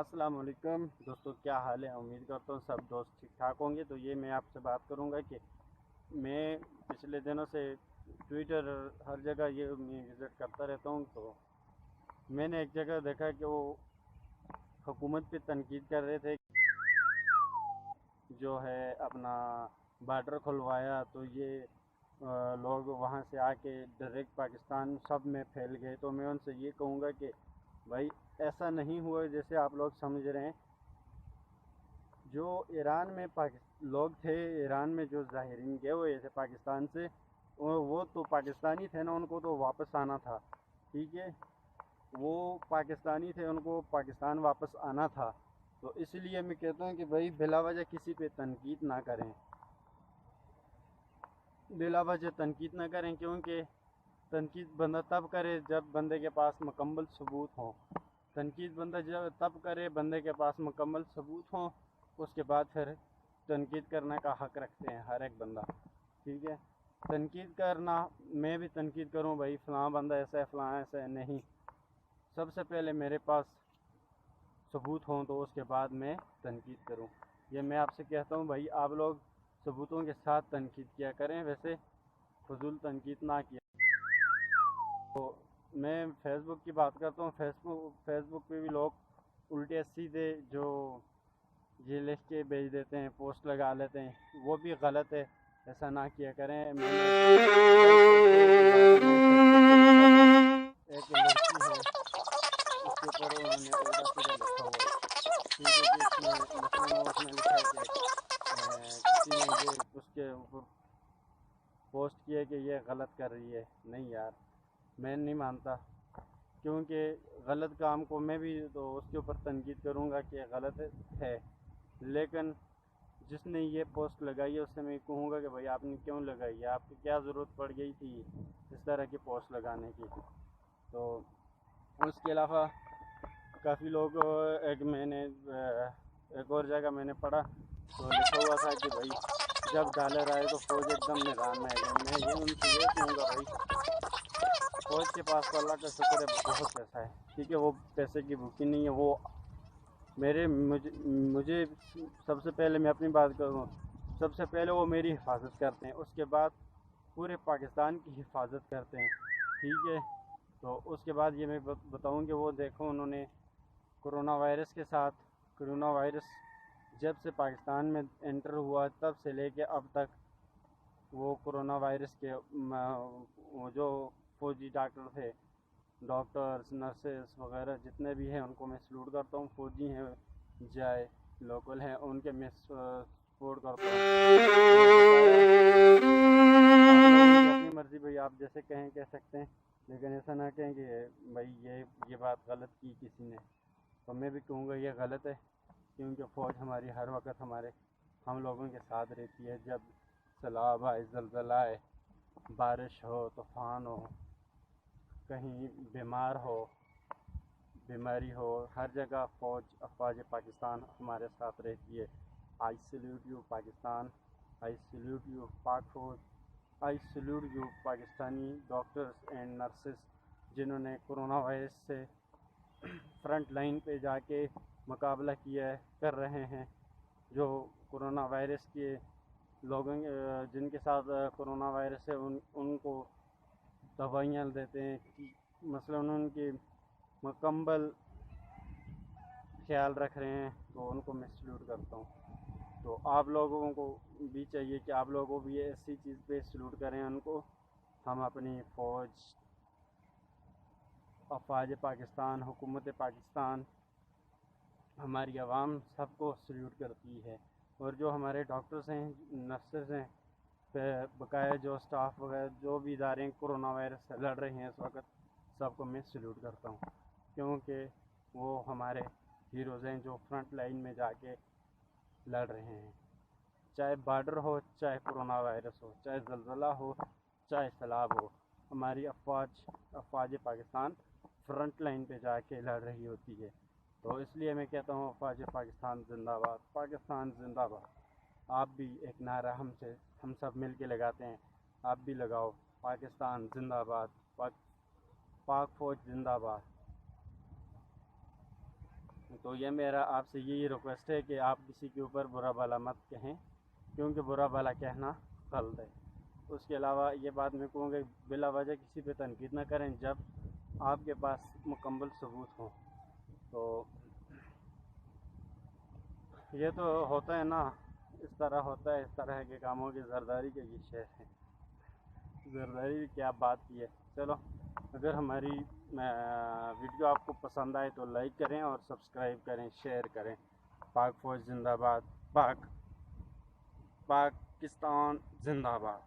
السلام علیکم۔ دوستوں کیا حال ہے؟ امید کرتا ہوں سب دوست ٹھیک ٹھاک ہوں گے۔ تو یہ میں آپ سے بات کروں گا کہ میں پچھلے دنوں سے ٹویٹر ہر جگہ یہ میں وزٹ کرتا رہتا ہوں۔ تو میں نے ایک جگہ دیکھا کہ وہ حکومت پہ تنقید کر رہے تھے۔ جو ہے اپنا بارڈر کھلوایا، تو یہ لوگ وہاں سے آ کے ڈائریکٹ پاکستان سب میں پھیل گئے۔ تو میں ان سے یہ کہوں گا کہ بھائی، ایسا نہیں ہوا جیسے آپ لوگ سمجھ رہے ہیں۔ جو ایران میں لوگ تھے، ایران میں جو ظاہرین گئے ہوئے تھے پاکستان سے وہ تو پاکستانی تھے نا، ان کو تو واپس آنا تھا۔ ٹھیک ہے؟ وہ پاکستانی تھے، ان کو پاکستان واپس آنا تھا۔ تو اس لیے میں کہتا ہوں کہ بھائی، بلا وجہ کسی پہ تنقید نہ کریں۔ بلا وجہ تنقید نہ کریں، کیونکہ تنقید بندہ تب کرے جب بندے کے پاس مکمل ثبوت ہوں۔ تنقید بندہ جب تب کرے بندے کے پاس مکمل ثبوت ہوں، اس کے بعد پھر تنقید کرنے کا حق رکھتے ہیں ہر ایک بندہ۔ ٹھیک ہے؟ تنقید کرنا، میں بھی تنقید کروں، بھائی فلاں بندہ ایسا ہے، فلاں ایسا ہے، نہیں۔ سب سے پہلے میرے پاس ثبوت ہوں تو اس کے بعد میں تنقید کروں۔ یہ میں آپ سے کہتا ہوں، بھائی آپ لوگ ثبوتوں کے ساتھ تنقید کیا کریں۔ ویسے فضول تنقید نہ کیا۔ میں فیس بک کی بات کرتا ہوں۔ فیس بک فیس بک پہ بھی لوگ الٹے سیدھے جو یہ لکھ کے بھیج دیتے ہیں، پوسٹ لگا لیتے ہیں۔ وہ بھی غلط ہے، ایسا نہ کیا کریں۔ ایک لڑکی ہے، اس کے اوپر انہوں نے الٹا سیدھا لکھا ہوا ہے۔ ٹھیک ہے کہ اس میں اس لکھا ہے کہ کسی نے اس کے اوپر پوسٹ کیا کہ یہ غلط کر رہی ہے۔ نہیں یار۔ میں نہیں مانتا، کیونکہ غلط کام کو میں بھی تو اس کے اوپر تنقید کروں گا کہ غلط ہے۔ لیکن جس نے یہ پوسٹ لگائی ہے، اس سے میں کہوں گا کہ بھائی، آپ نے کیوں لگائی ہے؟ آپ کی کیا ضرورت پڑ گئی تھی اس طرح کی پوسٹ لگانے کی؟ تو اس کے علاوہ کافی لوگ، ایک میں نے، ایک اور جگہ میں نے پڑھا، تو لکھا ہوا تھا کہ بھائی، جب ڈالر آئے تو فوج ایک دم میدان میں آئے میں یہ ان سے یہ کہوں گا بھائی فوج کے پاس تو اللہ کا شکر ہے، بہت پیسہ ہے۔ ٹھیک ہے وہ پیسے کی بھوکی نہیں ہے، وہ میرے، مجھے مجھے سب سے پہلے میں اپنی بات کروں، سب سے پہلے وہ میری حفاظت کرتے ہیں۔ اس کے بعد پورے پاکستان کی حفاظت کرتے ہیں۔ ٹھیک ہے؟ تو اس کے بعد یہ میں بتاؤں کہ وہ دیکھو، انہوں نے کرونا وائرس کے ساتھ، کرونا وائرس جب سے پاکستان میں انٹر ہوا، تب سے لے کے اب تک وہ کرونا وائرس کے جو فوجی ڈاکٹر تھے ڈاکٹرس نرسز وغیرہ جتنے بھی ہیں، ان کو میں سلوٹ کرتا ہوں۔ فوجی ہیں، جائے، لوکل ہیں، ان کے میں سپورٹ کرتا ہوں۔ اپنی مرضی بھائی آپ جیسے کہیں، کہہ سکتے ہیں، لیکن ایسا نہ کہیں کہ بھائی یہ یہ بات غلط کی کسی نے۔ تو میں بھی کہوں گا یہ غلط ہے، کیونکہ فوج ہماری ہر وقت ہمارے، ہم لوگوں کے ساتھ رہتی ہے۔ جب سیلاب آئے، زلزلہ آئے، بارش ہو، طوفان ہو کہیں بیمار ہو، بیماری ہو، ہر جگہ فوج، افواج پاکستان ہمارے ساتھ رہتی ہے۔ I salute you Pakistan. I salute you Pak فوج۔ I salute you Pakistani doctors and nurses جنہوں نے کرونا وائرس سے فرنٹ لائن پہ جا کے مقابلہ کیا ہے، کر رہے ہیں۔ جو کرونا وائرس کے لوگوں جن کے ساتھ کرونا وائرس ہے، ان ان کو دوائیاں دیتے ہیں مثلاً ان کی مکمل خیال رکھ رہے ہیں تو ان کو میں سلوٹ کرتا ہوں۔ تو آپ لوگوں کو بھی چاہیے کہ آپ لوگوں بھی ایسی چیز پہ سلوٹ کریں، ان کو۔ ہم اپنی فوج، افواج پاکستان، حکومت پاکستان، ہماری عوام سب کو سلیوٹ کرتی ہے۔ اور جو ہمارے ڈاکٹرس ہیں نرسز ہیں بقایا جو اسٹاف وغیرہ جو بھی ادارے کرونا وائرس سے لڑ رہے ہیں اس وقت سب کو میں سلیوٹ کرتا ہوں۔ کیونکہ وہ ہمارے ہیروز ہیں جو فرنٹ لائن میں جا کے لڑ رہے ہیں۔ چاہے بارڈر ہو، چاہے کرونا وائرس ہو، چاہے زلزلہ ہو، چاہے سیلاب ہو، ہماری افواج افواج پاکستان فرنٹ لائن پہ جا کے لڑ رہی ہوتی ہے۔ تو اس لیے میں کہتا ہوں، افواج پاکستان زندہ باد، پاکستان زندہ باد۔ آپ بھی ایک نعرہ ہم سے ہم سب مل کے لگاتے ہیں۔ آپ بھی لگاؤ۔ پاکستان زندہ باد پاک پاک فوج زندہ باد تو یہ میرا آپ سے یہی ریکویسٹ ہے کہ آپ کسی کے اوپر برا بھلا مت کہیں، کیونکہ برا بھلا کہنا غلط ہے۔ اس کے علاوہ یہ بات میں کہوں گا بلا وجہ کسی پہ تنقید نہ کریں جب آپ کے پاس مکمل ثبوت ہوں تو یہ تو ہوتا ہے نا۔ اس طرح ہوتا ہے، اس طرح کے کاموں کی زرداری کے یہ شہر ہے زرداری کیا بات کی ہے؟ چلو، اگر ہماری ویڈیو آپ کو پسند آئے تو لائک کریں اور سبسکرائب کریں، شیئر کریں۔ پاک فوج زندہ باد، پاک پاکستان زندہ باد۔